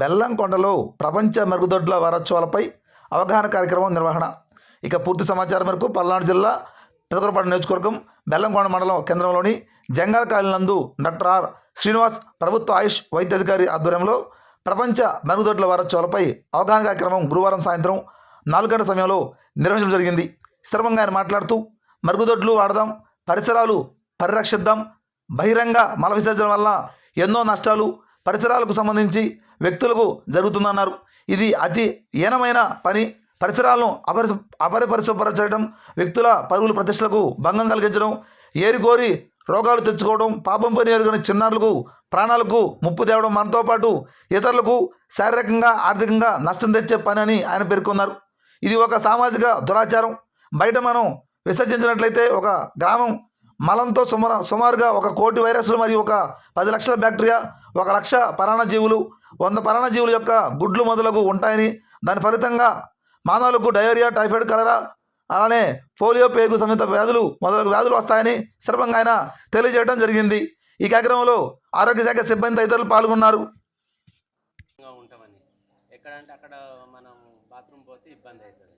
బెల్లంకొండలో ప్రపంచ మరుగుదొడ్ల వారోత్సవాలపై అవగాహన కార్యక్రమం నిర్వహణ. ఇక పూర్తి సమాచారం మేరకు పల్నాడు జిల్లా పెదకరపాడు నియోజకవర్గం బెల్లంకొండ మండలం కేంద్రంలోని జంగాల కాలనీ నందు డాక్టర్ ఆర్. శ్రీనివాస్ ప్రభుత్వ ఆయుష్ వైద్య అధికారి ఆధ్వర్యంలో ప్రపంచ మరుగుదొడ్ల వారోత్సవాలపై అవగాహన కార్యక్రమం గురువారం సాయంత్రం నాలుగు గంటల సమయంలో నిర్వహించడం జరిగింది. స్థిరంగా ఆయన మాట్లాడుతూ మరుగుదొడ్లు వాడదాం పరిసరాలు పరిరక్షిద్దాం బహిరంగ మల విసర్జన వల్ల ఎన్నో నష్టాలు పరిసరాలకు సంబంధించి వ్యక్తులకు జరుగుతుందన్నారు. ఇది అతి హీనమైన పని. పరిసరాలను అపరి అపరిపరిశుభ్రపరచడం వ్యక్తుల పరుగుల ప్రతిష్టలకు భంగం కలిగించడం ఏరికోరి రోగాలు తెచ్చుకోవడం పాపం పని ఎరుగని చిన్నారులకు ప్రాణాలకు ముప్పు తేవడం మనతో పాటు ఇతరులకు శారీరకంగా ఆర్థికంగా నష్టం తెచ్చే పని అని ఆయన పేర్కొన్నారు. ఇది ఒక సామాజిక దురాచారం. బయట మనం విసర్జించినట్లయితే ఒక గ్రామం మలంతో సుమారు సుమారుగా ఒక కోటి వైరస్లు మరియు ఒక పది లక్షల బ్యాక్టీరియా ఒక లక్ష పరాణజీవులు వంద పరాణజీవుల యొక్క గుడ్లు మొదలగు ఉంటాయని దాని ఫలితంగా మానవులకు డయేరియా టైఫాయిడ్ కలరా అలానే పోలియో పేగు సమేత వ్యాధులు మొదలగు వ్యాధులు వస్తాయని సులభంగా ఆయన తెలియజేయడం జరిగింది. ఈ కార్యక్రమంలో ఆరోగ్య శాఖ సిబ్బంది తదితరులు పాల్గొన్నారు. ఉంటామని. ఎక్కడంటే అక్కడ మనం బాత్రూమ్ పోతే ఇబ్బంది అవుతుంది